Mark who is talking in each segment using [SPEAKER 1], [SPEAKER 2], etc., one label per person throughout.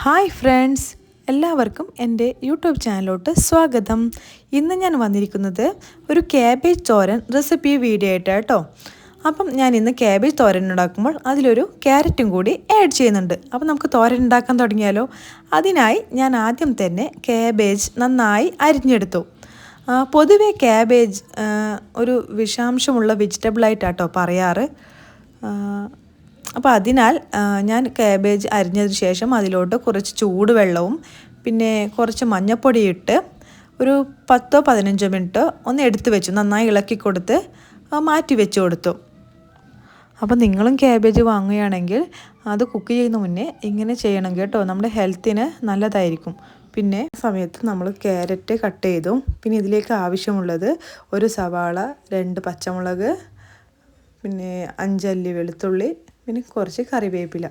[SPEAKER 1] Hi friends എല്ലാവർക്കും എന്റെ YouTube ചാനലിലോട്ട് സ്വാഗതം. ഇന്ന് ഞാൻ വന്നിരിക്കുന്നത് ഒരു ക്യാബേജ് തോരൻ റെസിപ്പി വീഡിയോ ആയിട്ട് കേട്ടോ അപ്പം ഞാൻ ഇന്ന് ക്യാബേജ് തോരൻ ഉണ്ടാക്കുമ്പോൾ അതിലൊരു ക്യാരറ്റും കൂടി ആഡ് ചെയ്യുന്നുണ്ട്. അപ്പം നമുക്ക് തോരൻ ഉണ്ടാക്കാൻ തുടങ്ങിയാലോ? അതിനായി ഞാൻ ആദ്യം തന്നെ ക്യാബേജ് നന്നായി അരിഞ്ഞെടുത്തു. പൊതുവേ ക്യാബേജ് ഒരു വിഷാംശമുള്ള വെജിറ്റബിളായിട്ടാട്ടോ പറയാറ്. അപ്പോൾ അതിനാൽ ഞാൻ കാബേജ് അരിഞ്ഞതിന് ശേഷം അതിലോട്ട് കുറച്ച് ചൂടുവെള്ളവും പിന്നെ കുറച്ച് മഞ്ഞൾപ്പൊടി ഇട്ട് ഒരു പത്തോ പതിനഞ്ചോ മിനിറ്റ് ഒന്ന് എടുത്തു വെച്ചു. നന്നായി ഇളക്കി കൊടുത്ത് മാറ്റി വെച്ച് കൊടുത്തു. അപ്പോൾ നിങ്ങളും ക്യാബേജ് വാങ്ങുകയാണെങ്കിൽ അത് കുക്ക് ചെയ്യുന്ന മുന്നേ ഇങ്ങനെ ചെയ്യണം കേട്ടോ. നമ്മുടെ ഹെൽത്തിന് നല്ലതായിരിക്കും. പിന്നെ സമയത്ത് നമ്മൾ ക്യാരറ്റ് കട്ട് ചെയ്തു. പിന്നെ ഇതിലേക്ക് ആവശ്യമുള്ളത് ഒരു സവാള രണ്ട് പച്ചമുളക് പിന്നെ അഞ്ചല്ലി വെളുത്തുള്ളി പിന്നെ കുറച്ച് കറിവേപ്പില.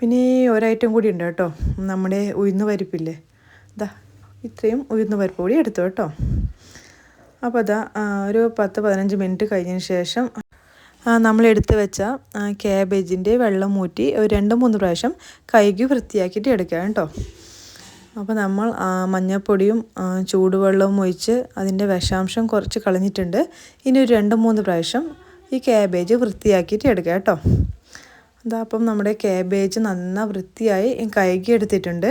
[SPEAKER 1] പിന്നെ ഒരൈറ്റം കൂടി ഉണ്ട് കേട്ടോ. നമ്മുടെ ഉഴുന്ന് പരിപ്പില്ലേ? ഇതാ ഇത്രയും ഉഴുന്ന് പരിപ്പ് കൂടി എടുത്തു കേട്ടോ. അപ്പോൾ അതാ ഒരു പത്ത് പതിനഞ്ച് മിനിറ്റ് കഴിഞ്ഞതിന് ശേഷം നമ്മൾ എടുത്ത് വെച്ച ക്യാബേജിന്റെ വെള്ളം മൂറ്റി ഒരു രണ്ട് മൂന്ന് പ്രാവശ്യം കൈകി വൃത്തിയാക്കിയിട്ട് എടുക്കുക കേട്ടോ. അപ്പോൾ നമ്മൾ മഞ്ഞൾപ്പൊടിയും ചൂടുവെള്ളവും ഒഴിച്ച് അതിന്റെ വിഷാംശം കുറച്ച് കളഞ്ഞിട്ടുണ്ട്. ഇനി ഒരു രണ്ട് മൂന്ന് പ്രാവശ്യം ഈ ക്യാബേജ് വൃത്തിയാക്കിയിട്ട് എടുക്കുക കേട്ടോ. അതാ അപ്പം നമ്മുടെ ക്യാബേജ് നന്ന വൃത്തിയായി കഴുകി എടുത്തിട്ടുണ്ട്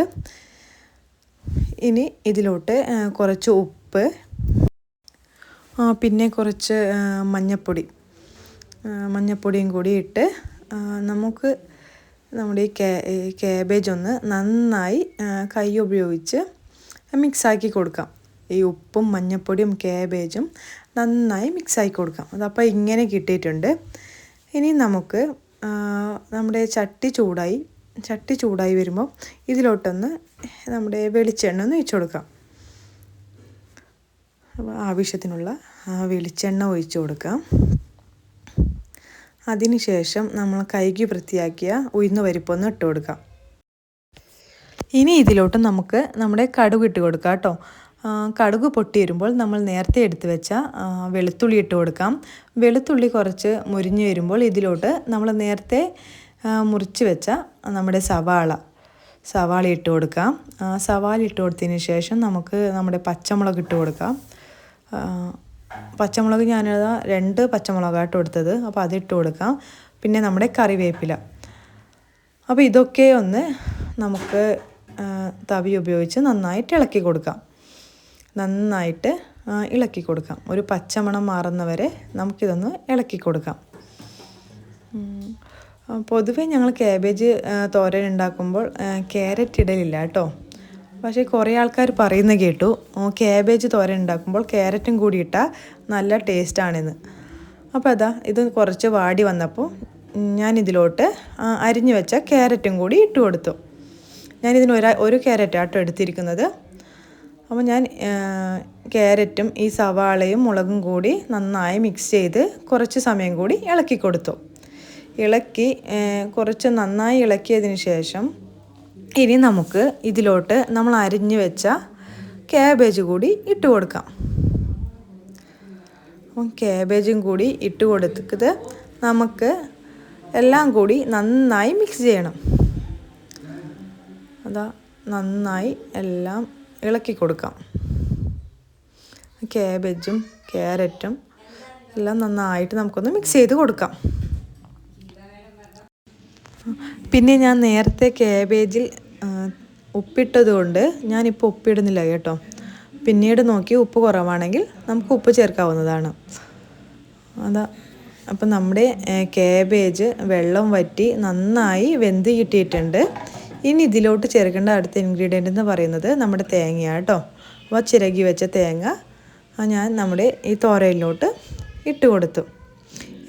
[SPEAKER 1] ഇനി ഇതിലോട്ട് കുറച്ച് ഉപ്പ് പിന്നെ കുറച്ച് മഞ്ഞപ്പൊടി. മഞ്ഞപ്പൊടിയും കൂടി ഇട്ട് നമുക്ക് നമ്മുടെ ഈ ക്യാബേജ് ഒന്ന് നന്നായി കൈ ഉപയോഗിച്ച് മിക്സാക്കി കൊടുക്കാം. ഈ ഉപ്പും മഞ്ഞപ്പൊടിയും കേബേജും നന്നായി മിക്സാക്കി കൊടുക്കാം. അതപ്പോൾ ഇങ്ങനെ കിട്ടിയിട്ടുണ്ട്. ഇനി നമുക്ക് നമ്മുടെ ചട്ടി ചൂടായി ചട്ടി ചൂടായി വരുമ്പോൾ ഇതിലോട്ടൊന്ന് നമ്മുടെ വെളിച്ചെണ്ണ ഒന്ന് ഒഴിച്ചു കൊടുക്കാം. ആവശ്യത്തിനുള്ള വെളിച്ചെണ്ണ ഒഴിച്ചു കൊടുക്കാം. അതിനുശേഷം നമ്മൾ കൈകി വൃത്തിയാക്കിയ ഉഴുന്ന് പരിപ്പൊന്ന് ഇട്ട് കൊടുക്കാം. ഇനി ഇതിലോട്ട് നമുക്ക് നമ്മുടെ കടുക് ഇട്ട് കൊടുക്കാം കേട്ടോ. കടുക് പൊട്ടി വരുമ്പോൾ നമ്മൾ നേരത്തെ എടുത്തു വെച്ച വെളുത്തുള്ളി ഇട്ട് കൊടുക്കാം. വെളുത്തുള്ളി കുറച്ച് മുരിഞ്ഞു വരുമ്പോൾ ഇതിലോട്ട് നമ്മൾ നേരത്തെ മുറിച്ച് വെച്ച നമ്മുടെ സവാള സവാള ഇട്ട് കൊടുക്കാം. സവാള ഇട്ട് കൊടുത്തതിന് ശേഷം നമുക്ക് നമ്മുടെ പച്ചമുളക് ഇട്ട് കൊടുക്കാം. പച്ചമുളക് ഞാൻ രണ്ട് പച്ചമുളകായിട്ട് കൊടുത്തത് അപ്പോൾ അതിട്ട് കൊടുക്കാം. പിന്നെ നമ്മുടെ കറിവേപ്പില. അപ്പോൾ ഇതൊക്കെ ഒന്ന് നമുക്ക് തവി ഉപയോഗിച്ച് നന്നായിട്ട് ഇളക്കി കൊടുക്കാം. നന്നായിട്ട് ഇളക്കി കൊടുക്കാം. ഒരു പച്ചമണം മാറുന്നവരെ നമുക്കിതൊന്ന് ഇളക്കി കൊടുക്കാം. പൊതുവേ ഞങ്ങൾ ക്യാബേജ് തോരൻ ഉണ്ടാക്കുമ്പോൾ ക്യാരറ്റ് ഇടലില്ല കേട്ടോ. പക്ഷേ കുറേ ആൾക്കാർ പറയുന്ന കേട്ടു. ക്യാബേജ് തോരൻ ഉണ്ടാക്കുമ്പോൾ ക്യാരറ്റും കൂടി ഇട്ടാൽ നല്ല ടേസ്റ്റാണെന്ന് അപ്പോൾ അതാ ഇത് കുറച്ച് വാടി വന്നപ്പോൾ ഞാൻ ഇതിലോട്ട് അരിഞ്ഞു വെച്ച ക്യാരറ്റും കൂടി ഇട്ട് കൊടുത്തു ഞാനിതിന് ഒരു ഒരു ക്യാരറ്റാട്ടോ എടുത്തിരിക്കുന്നത്. അപ്പോൾ ഞാൻ ക്യാരറ്റും ഈ സവാളയും മുളകും കൂടി നന്നായി മിക്സ് ചെയ്ത് കുറച്ച് സമയം കൂടി ഇളക്കി കൊടുത്തു. ഇളക്കി കുറച്ച് നന്നായി ഇളക്കിയതിന് ശേഷം ഇനി നമുക്ക് ഇതിലോട്ട് നമ്മൾ അരിഞ്ഞു വെച്ച ക്യാബേജ് കൂടി ഇട്ട് കൊടുക്കാം. അപ്പം ക്യാബേജും കൂടി ഇട്ട് കൊടുത്തത് നമുക്ക് എല്ലാം കൂടി നന്നായി മിക്സ് ചെയ്യണം. അതാ നന്നായി എല്ലാം ഇളക്കി കൊടുക്കാം. ക്യാബേജും ക്യാരറ്റും എല്ലാം നന്നായിട്ട് നമുക്കൊന്ന് മിക്സ് ചെയ്ത് കൊടുക്കാം. പിന്നെ ഞാൻ നേരത്തെ ക്യാബേജിൽ ഉപ്പിട്ടത് കൊണ്ട് ഞാനിപ്പോൾ ഉപ്പിടുന്നില്ല കേട്ടോ. പിന്നീട് നോക്കി ഉപ്പ് കുറവാണെങ്കിൽ നമുക്ക് ഉപ്പ് ചേർക്കാവുന്നതാണ്. അതാ അപ്പം നമ്മുടെ ക്യാബേജ് വെള്ളം വറ്റി നന്നായി വെന്ത് കിട്ടിയിട്ടുണ്ട്. ഇനി ഇതിലോട്ട് ചേർക്കേണ്ട അടുത്ത ഇൻഗ്രീഡിയന്റ് എന്ന് പറയുന്നത് നമ്മുടെ തേങ്ങയാണ് കേട്ടോ. അപ്പോൾ ചിരകി വെച്ച തേങ്ങ ഞാൻ നമ്മുടെ ഈ തോരയിലോട്ട് ഇട്ട് കൊടുത്തു.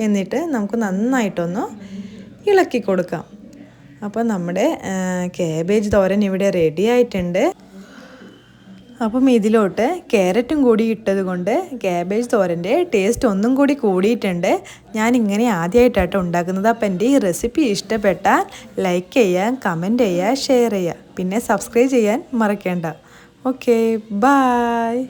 [SPEAKER 1] എന്നിട്ട് നമുക്ക് നന്നായിട്ടൊന്ന് ഇളക്കി കൊടുക്കാം. അപ്പോൾ നമ്മുടെ കാബേജ് തോരൻ ഇവിടെ റെഡി ആയിട്ടുണ്ട്. അപ്പം ഇതിലോട്ട് ക്യാരറ്റും കൂടി ഇട്ടത് കൊണ്ട് ക്യാബേജ് തോരന്റെ ടേസ്റ്റ് ഒന്നും കൂടി കൂടിയിട്ടുണ്ട്. ഞാൻ ഇങ്ങനെ ആദ്യമായിട്ടാട്ടോ ഉണ്ടാക്കുന്നത്. അപ്പം എന്റെ ഈ റെസിപ്പി ഇഷ്ടപ്പെട്ടാൽ ലൈക്ക് ചെയ്യുക കമന്റ് ചെയ്യുക ഷെയർ ചെയ്യുക. പിന്നെ സബ്സ്ക്രൈബ് ചെയ്യാൻ മറക്കേണ്ട. Okay bye